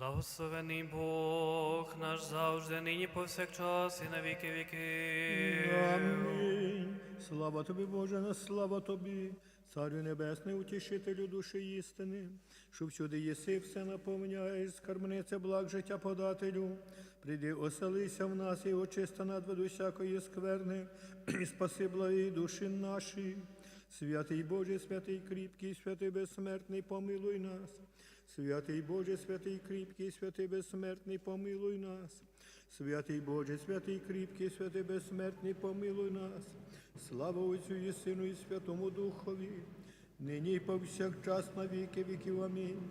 Благословений Бог наш завжди, нині повсякчас і на віки віки. Амінь. Слава тобі, Боже, на слава тобі, Царю Небесний, утішителю душі істини, що всюди єси, все наповняєш, скарбниця благ життя подателю. Прийди, оселися в нас і очисти надведу всякої скверни, і спаси благі душі наші. Святий Боже, святий кріпкий, святий безсмертний, помилуй нас. Святий Боже, святий кріпкий, святий безсмертний, помилуй нас. Святий Боже, святий кріпкий, святий безсмертний, помилуй нас. Слава Отцю і Сину, і Святому Духові, нині і повсякчас на віки віків. Амінь.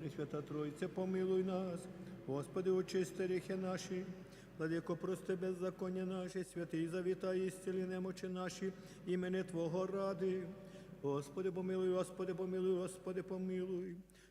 Пресвята Тройця, помилуй нас. Господи, очисти ріхи наші. Владико, прости беззаконня наші, святий завітай, і немочі наші, імени Твого ради. Господи, помилуй, Господи, помилуй, Господи, помилуй.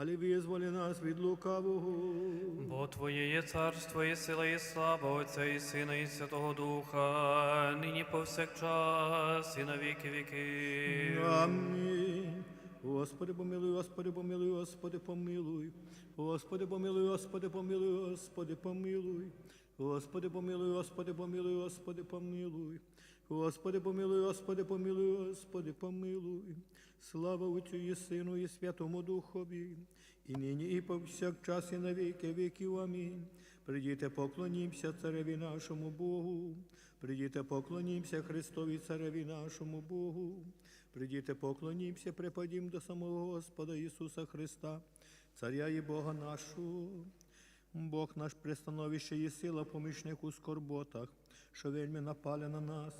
але визволи нас від лукавого. Бо Твоє є царство, і сила, і слава Отця, і Сина, і Святого Духа, нині повсякчас і на віки віки. Амінь. Господи, помилуй, Господи, помилуй, Господи, помилуй. Господи, помилуй, Господи, помилуй, Господи, помилуй. Господи, помилуй, Господи, помилуй, Господи, помилуй. Господи, помилуй, Господи, помилуй, Господи, помилуй. Слава Отцю і Сину, і Святому Духові, і нині, і повсякчас, і на віки віків. Амінь. Придіте, поклонімся цареві нашому Богу. Придіте, поклонімся Христові цареві нашому Богу. Придіте, поклонімся, припадім до самого Господа Ісуса Христа, Царя і Бога нашого. Бог наш пристановище і сила, помічник у скорботах, що вельми напали на нас.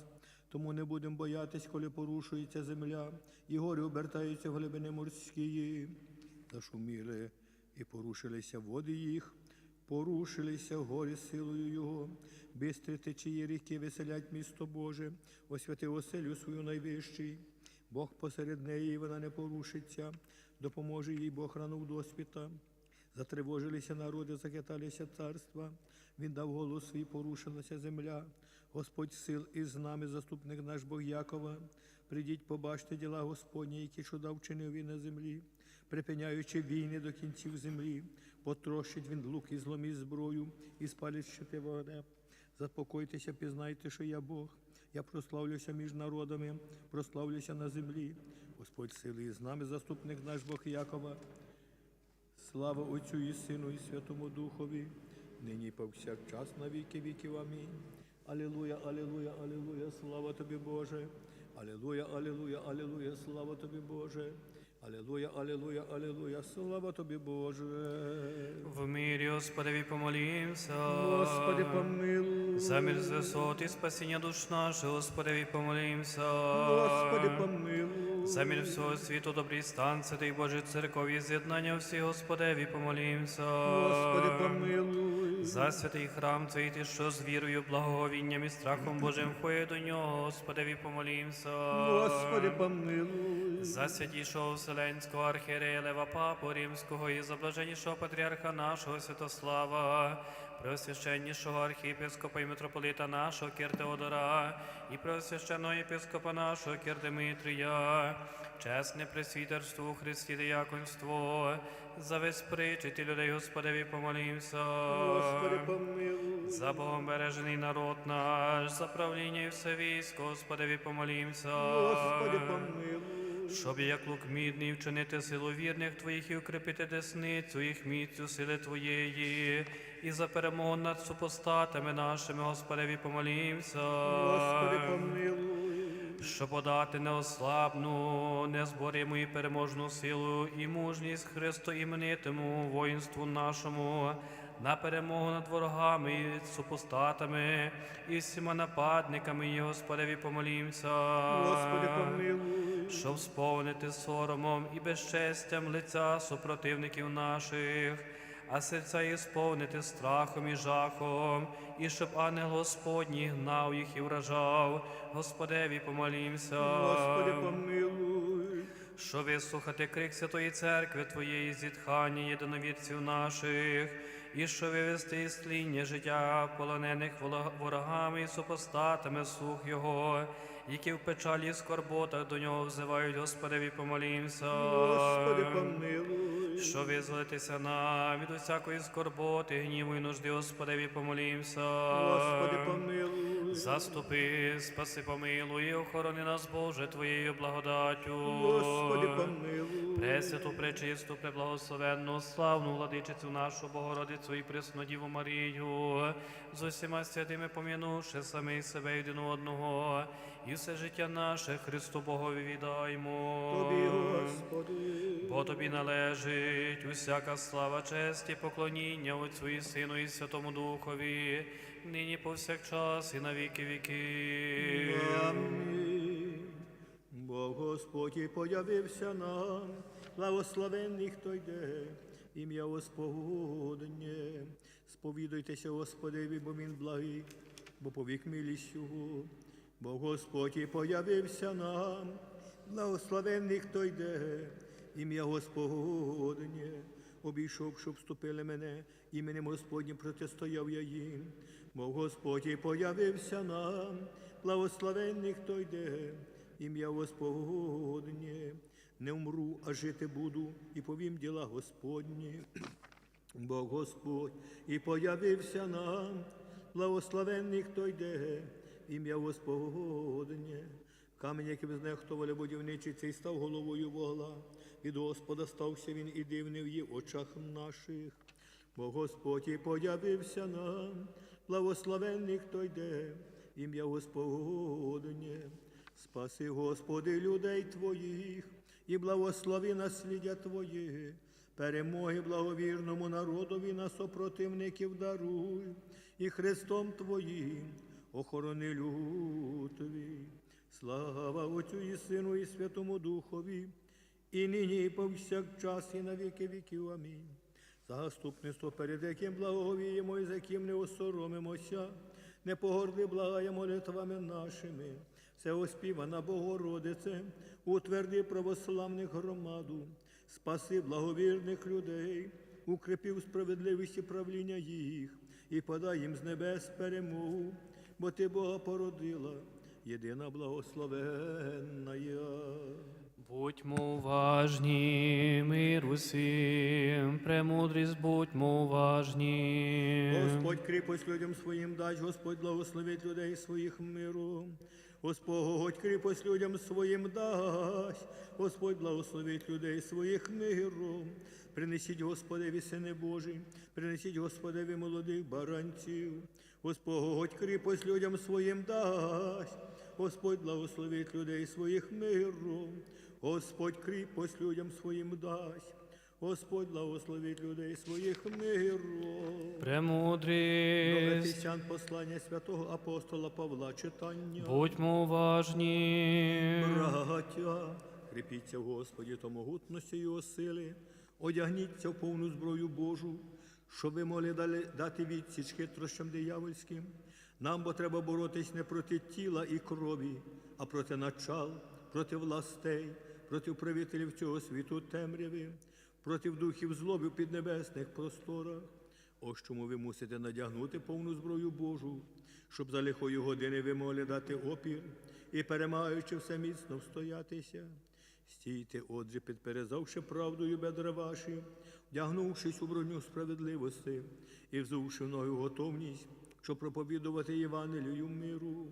Тому не будемо боятись, коли порушується земля, і гори обертаються в глибини морські. Зашуміли і порушилися води їх, порушилися гори силою Його, бистрі течії ріки веселять місто Боже, освяти оселю свою найвищий. Бог посеред неї, вона не порушиться, допоможе їй Бог рано в доспіта. Затривожилися народи, захиталися царства. Він дав голос свій, порушилася земля. Господь сил із нами, заступник наш Бог Якова. Придіть, побачте діла Господні, які чуда вчинив він на землі, припиняючи війни до кінців землі, потрощить він лук і зломить зброю, і спалить щити вогнем. Заспокойтеся, пізнайте, що я Бог. Я прославлюся між народами, прославлюся на землі. Господь сили із нами, заступник наш Бог Якова. Слава Отцю і Сину, і Святому Духові, нині і повсякчас на віки віків. Амінь. Алілуя, алілуя, алілуя, слава тобі, Боже. Алілуя, алілуя, алілуя, слава тобі, Боже. Алілуя, алілуя, алілуя, слава тобі, Боже. В мирі, Господеві, помолімся. Господи, помилуй. За мир з висот і спасіння душ наших, Господеві, помолімся. Господи, помилуй. За мир всього світу, добрий стан, святий Божий церкові, з'єднання всі, Господеві, помолімся. Господи, помилуй. За святий храм цей ти, що з вірою, благоговінням і страхом Божим входить до нього, Господеві, помолімся. Господи, помилуй. За святішого Вселенського архієрея Лева Папу Римського і за блаженнішого патріарха нашого Святослава, преосвященнішого архієпископа і митрополита нашого Кир Теодора, і преосвященного єпископа нашого Кир Димитрія, чесне пресвітерство у Христі дияконство, за весь причити людей Господеві помолімся. Господи, помилуй. За Богом бережений народ наш, за правління і все військо, Господеві помолімся. Господи, помилуй. Щоб як лук мідний вчинити силу вірних Твоїх і укріпити десницю їх міцю сили Твоєї, і за перемогу над супостатами нашими, Господеві, помолімся. Господи, помилуй. Щоб подати неослабну, незборіму і переможну силу і мужність Христу іменитиму воїнству нашому, на перемогу над ворогами супостатами, і всіма нападниками, і Господеві помолімся. Господи, помилуй. Щоб сповнити соромом і безчестям лиця супротивників наших, а серця їх сповнити страхом і жахом, і щоб ангел Господній гнав їх і вражав. Господеві помолімся. Господи, помилуй. Що вислухати крик Святої Церкви Твоєї зітхання єдиновірців наших, і що вивести із тління життя полонених ворогами і супостатами слух Його, які в печалі і скорботах до нього взивають, Господеві помолімся. Господи, помилуй. Що визволитися нам від усякої скорботи, гніву і нужди, Господеві помолімся. Господи, помилуй. Заступи, спаси, помилуй, і охорони нас, Боже, Твоєю благодаттю. Господи, помилуй. Пресвяту, пречисту, преблагословенну, славну владичицю нашу Богородицю і пресну Діву Марію, з усіма святими помінувши самі себе один одного, і все життя наше Христу Богові віддаймо. Тобі, Господи. Бо тобі належить усяка слава, честь і поклоніння Отцю і Сину і Святому Духові, нині повсякчас і на віки віки. Амінь. Бог Господь і появився нам, благословенний, хто йде, ім'я Господнє. Сповідуйтеся Господеві, бо він благий, бо повік милість його. Бог Господь і появився нам, благословенний, хто йде, ім'я Господнє. Обійшов, щоб вступили мене, іменем Господнім протистояв я їм. Бо Господь і появився нам, благословенний, хто йде, ім'я Господнє. Не вмру, а жити буду, і повім діла Господні. Бо Господь і появився нам, благословенний, хто йде, ім'я Господнє. Камінь, який знехтували будівничі, цей став головою вогла. Від Господа стався він і дивний в її очах наших. Бо Господь і появився нам, благословенний, хто йде, ім'я Господнє. Спаси, Господи, людей Твоїх, і благослови наслідя Твоє, перемоги благовірному народові на сопротивників даруй, і Христом Твоїм охорони люд Твій. Слава Отцю і Сину, і Святому Духові, і нині, і повсякчас, і на віки віків. Амінь. Заступництво, перед яким благовіємо і за яким не осоромимося, не погорди благає молитвами нашими. Все оспівана Богородице, утверди православних громаду, спаси благовірних людей, укрепи в справедливості правління їх і подай їм з небес перемогу, бо ти Бога породила, єдина благословенна. я. Будьмо уважні, мир усім, премудрість будьмо уважні. Господь кріпость людям своїм дасть, Господь благословить людей своїх миру. Господь кріпость людям своїм дасть, Господь благословить людей своїх миру. Принесіть Господеві сини Божі, принесіть Господеві молодих баранців. Господь кріпость людям своїм дасть, Господь благословить людей своїх миру. Господь кріпость людям своїм дасть. Господь благословить людей своїх миру. До Премудрість, Ефесян послання святого апостола Павла читання. будьмо уважні. Браття, кріпіться в Господі та могутності Його сили, одягніться в повну зброю Божу, щоб ви могли дати відсіч хитрощам диявольським. Нам бо треба боротись не проти тіла і крові, а проти начал, проти властей, проти правителів цього світу темряви, проти духів злоби в піднебесних просторах. Ось чому ви мусите надягнути повну зброю Божу, щоб за лихої години ви могли дати опір і, перемагаючи все міцно встоятися. Стійте, отже, підперезавши правдою бедра ваші, вдягнувшись у броню справедливості і взувши в готовність, щоб проповідувати Євангелію миру.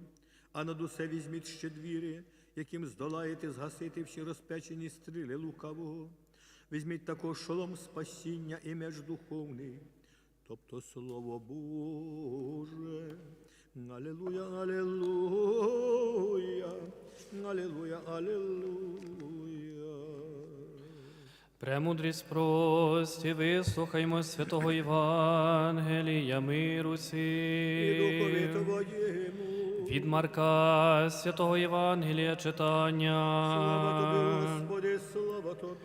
А над усе візьміть ще двіри, яким здолаєте згасити всі розпечені стріли лукавого. Візьміть також шолом спасіння і меч духовний, тобто Слово Боже. Алілуя, алілуя, Премудрість прості, вислухаймо святого Євангелія миру І сім. духові твоєму. Від Марка святого Євангелія читання. Слава тобі, Господи, слава тобі.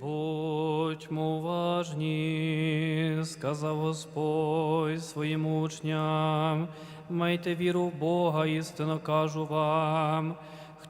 Будьмо уважні, сказав Господь своїм учням, майте віру в Бога, істинно кажу вам.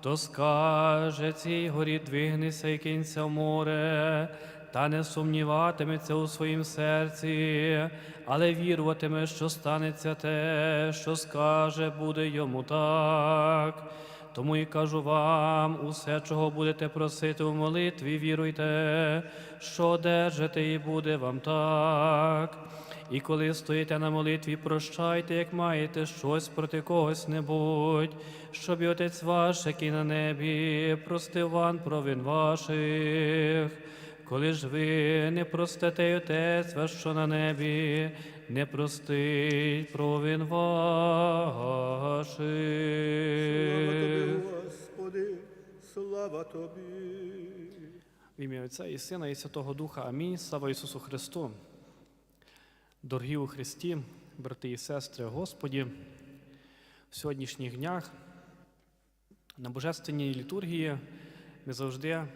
Хто скаже цій горі двигнися і кинься в море, та не сумніватиметься у своїм серці, але віруватиме, що станеться те, що скаже, буде йому так. Тому і кажу вам, усе, чого будете просити у молитві, віруйте, що одержите, і буде вам так. І коли стоїте на молитві, прощайте, як маєте щось проти когось небудь, щоб і Отець ваш, який на небі, простив вам провин ваших. Коли ж ви не простите, й Отець ваш, що на небі, не простить провин ваших. Слава тобі, Господи, слава тобі. В ім'я Отця і Сина, і Святого Духа. Амінь. Слава Ісусу Христу. Дорогі у Христі, брати і сестри, Господі, в сьогоднішніх днях на Божественній літургії ми завжди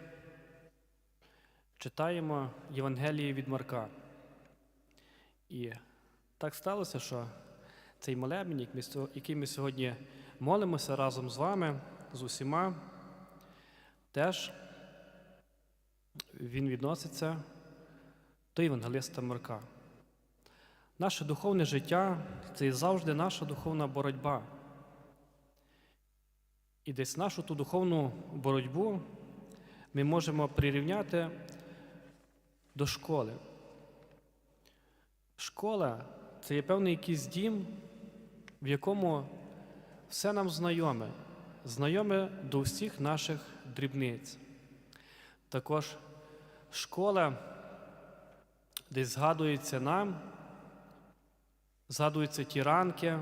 читаємо Євангеліє від Марка. І так сталося, що цей молебень, який ми сьогодні молимося разом з вами, з усіма, теж він відноситься до Євангелиста Марка. Наше духовне життя це завжди наша духовна боротьба. І десь нашу ту духовну боротьбу ми можемо прирівняти до школи. Школа це є певний якийсь дім, в якому все нам знайоме, знайоме до всіх наших дрібниць. Також школа, десь згадується нам, згадуються ті ранки,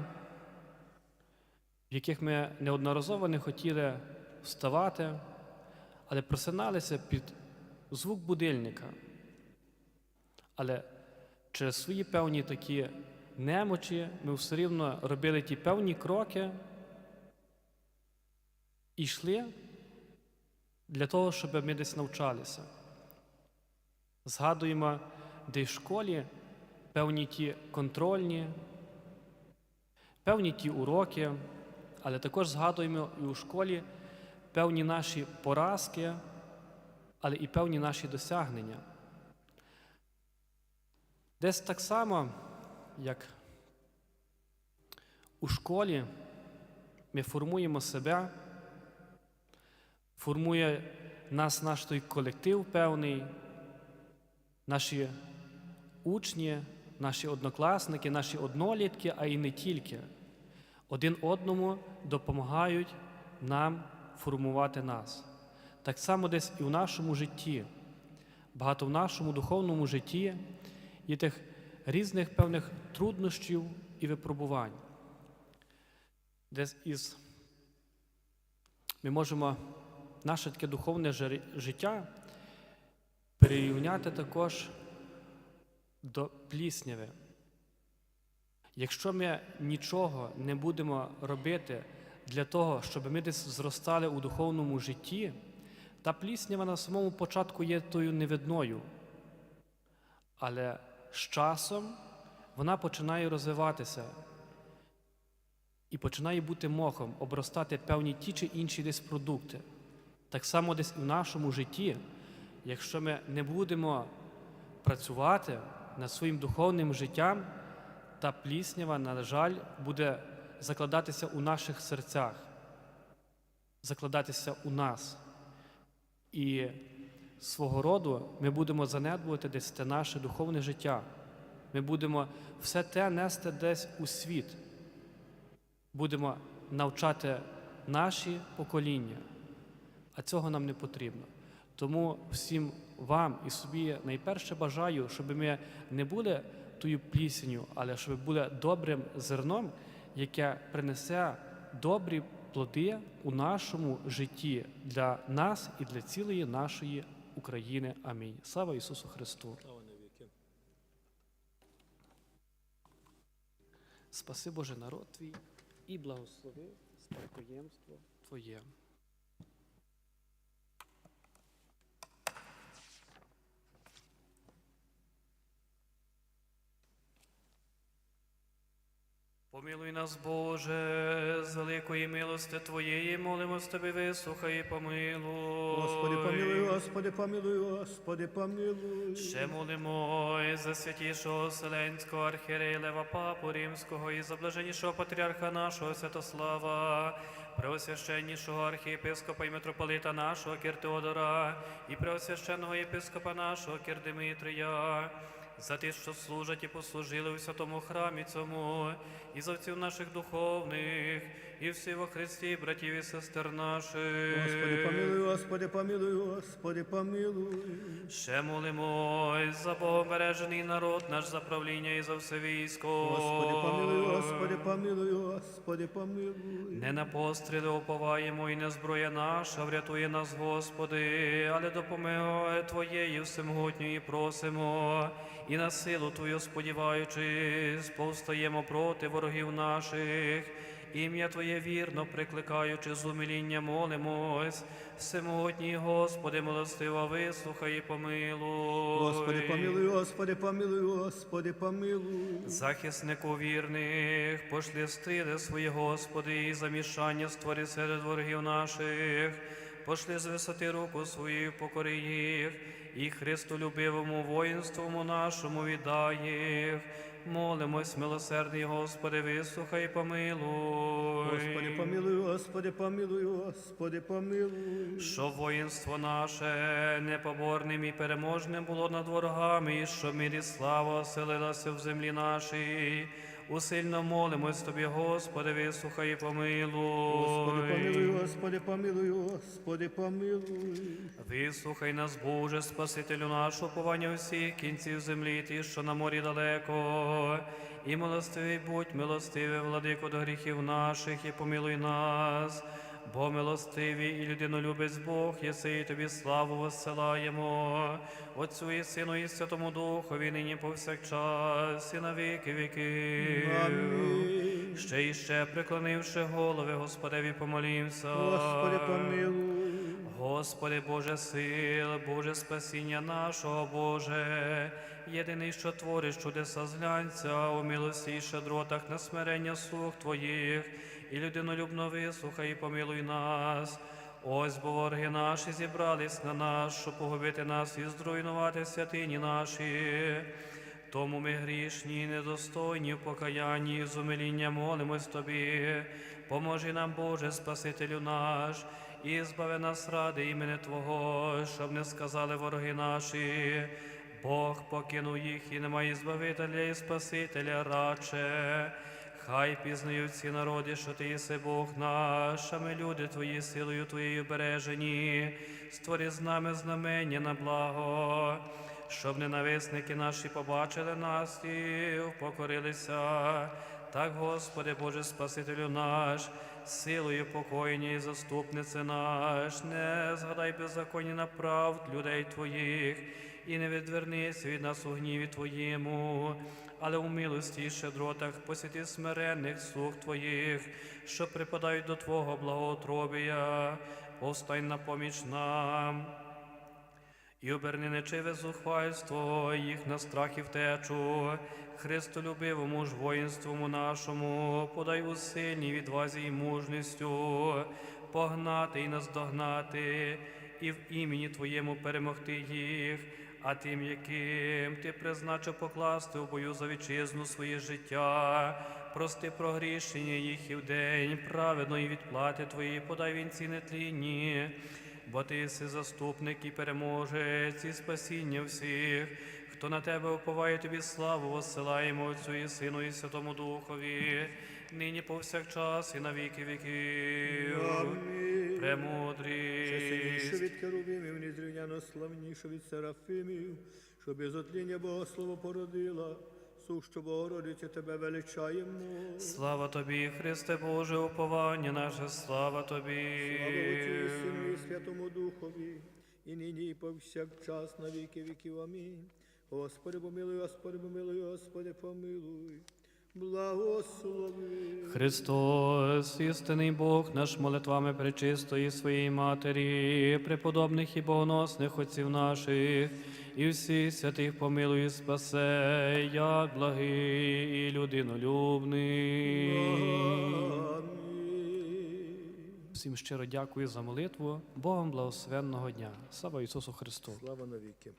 в яких ми неодноразово не хотіли вставати, але просиналися під звук будильника. Але через свої певні такі немочі ми все рівно робили ті певні кроки і йшли для того, щоб ми десь навчалися. Згадуємо, де в школі певні ті контрольні, певні ті уроки, але також згадуємо і у школі певні наші поразки, але і певні наші досягнення. Десь так само, як у школі ми формуємо себе, формує нас наш той колектив певний, наші учні, наші однокласники, наші однолітки, а і не тільки. Один одному допомагають нам формувати нас. Так само десь і в нашому житті. Багато в нашому духовному житті є тих різних певних труднощів і випробувань. Десь із ми можемо наше таке духовне життя перерівняти також до плісняви. Якщо ми нічого не будемо робити для того, щоб ми десь зростали у духовному житті, та пліснява на самому початку є тою невидною. Але з часом вона починає розвиватися і починає бути мохом, обростати певні ті чи інші десь продукти. Так само десь в нашому житті, якщо ми не будемо працювати над своїм духовним життям, та пліснява, на жаль, буде закладатися у наших серцях, закладатися у нас. І свого роду ми будемо занедбувати десь те наше духовне життя. Ми будемо все те нести десь у світ. Будемо навчати наші покоління, а цього нам не потрібно. Тому всім вам і собі найперше бажаю, щоб ми не були тою плісенью, але щоб були добрим зерном, яке принесе добрі плоди у нашому житті для нас і для цілої нашої України. Амінь. Слава Ісусу Христу! Спаси Боже народ твій і благослови спадкоємство Твоє. Помилуй нас, Боже, з великої милости Твоєї, молимось Тобі, вислухай і помилуй. Господи, помилуй, Господи, помилуй, Господи, помилуй. Ще молимо і за святішого Вселенського архієрея Лева Папу Римського і за блаженнішого патріарха нашого Святослава, преосвященнішого архієпископа і митрополита нашого Кир Теодора і преосвященного єпископа нашого Кир Димитрія, за тих, що служать і послужили у святому храмі цьому, і за отців наших духовних, і всі во Христі, братів і сестер наших. Господи, помилуй, Господи, помилуй, Господи, помилуй. Ще молимось за Богобережений народ наш за правління і за все військо. Господи, помилуй, Господи, помилуй, Господи, помилуй. Не на постріли уповаємо, і не зброя наша, врятує нас, Господи, але допомоги Твоєї всемогутньої просимо, і на силу Твою сподіваючись, повстаємо проти ворогів наших. Ім'я Твоє вірно прикликаючи з умиління молимось, всемогутній Господи, милостиво вислухай і помилуй. Господи, помилуй, Господи, помилуй, Господи, помилуй. Захиснику вірних, пошлі стили свої Господи, і замішання створи серед ворогів наших, пошли з висоти руку свою, покори їх, і Христолюбивому воїнствому нашому віддай їх. Молимось, милосердний Господи, вислухай, і помилуй. Господи, помилуй, Господи, помилуй, Господи, помилуй. Щоб воїнство наше непоборним і переможним було над ворогами, і що мирі слава оселилася в землі нашій. Усильно молимось Тобі, Господи, вислухай і помилуй. Господи, помилуй, Господи, помилуй, Господи, помилуй. Вислухай нас, Боже, Спасителю нашого, повання усіх кінців землі, ті, що на морі далеко. І милостивий будь, милостивий, владико до гріхів наших, і помилуй нас. Бо милостивий і людинолюбець Бог, єси і тобі славу воссилаємо. Отцю і Сину і Святому Духові, нині повсякчас, і на віки віки. Амінь. Ще і ще, преклонивши голови, Господеві помолімся. Господи, помилуй. Господи Боже сил, Боже спасіння нашого, Боже, єдиний, що твориш чудеса зглянця, у милості і щедротах на смирення слуг Твоїх, і людинолюбно вислухай і помилуй нас. Ось бо вороги наші зібрались на нас, щоб погубити нас і зруйнувати святині наші. Тому ми грішні, і недостойні в покаянні і з умиління молимось Тобі. Поможи нам, Боже, Спасителю наш, і збави нас ради імені Твого, щоб не сказали вороги наші. Бог покинув їх і немає збавителя і Спасителя радше. Хай пізнають ці народи, що ти єси Бог наш, а ми люди Твої силою Твоєю бережені, створи з нами знамення на благо щоб ненависники наші побачили нас і покорилися. Так, Господи, Боже Спасителю наш, силою покоєння і заступниці наш, не згадай беззаконні на правд людей Твоїх, і не відвернися від нас у гніві Твоєму, але у милості і щедротах посіти смиренних слуг Твоїх, що припадають до Твого благоотробія, повстань на поміч нам. І оберни нечиве зухвальство їх на страх і втечу, Христолюбивому ж воїнствому нашому, подай у сильній відвазі й мужністю, погнати і наздогнати, і в імені Твоєму перемогти їх, а тим, яким ти призначив покласти у бою за вітчизну своє життя, прости прогрішення їх і в день праведної відплати Твої, подай вінці нетлінні. Бо ти си заступник і переможець і спасіння всіх, хто на тебе уповає тобі славу, воссилаємо Отцю і Сину, і Святому Духові, нині повсякчас і на віки віків. Амінь. Премудрість. Що від керувимів, незрівняно славніше від серафимів, що без отління Богослово породила, сущу Богородицю тебе величаємо. Слава тобі, Христе Боже, уповання наше, слава тобі. Слава Отцю Сину і Святому Духові, і нині, і повсякчас на віки віків. Амінь. Господи, помилуй, Господи, помилуй, Господи, помилуй. Благослови. Христос, істинний Бог, наш молитвами пречистої своєї Матері, преподобних і богоносних отців наших, і всіх святих помилуй, спасе, як благий і людинолюбний. Амінь. Всім щиро дякую за молитву. Богом благословенного дня. Слава Ісусу Христу! Слава навіки.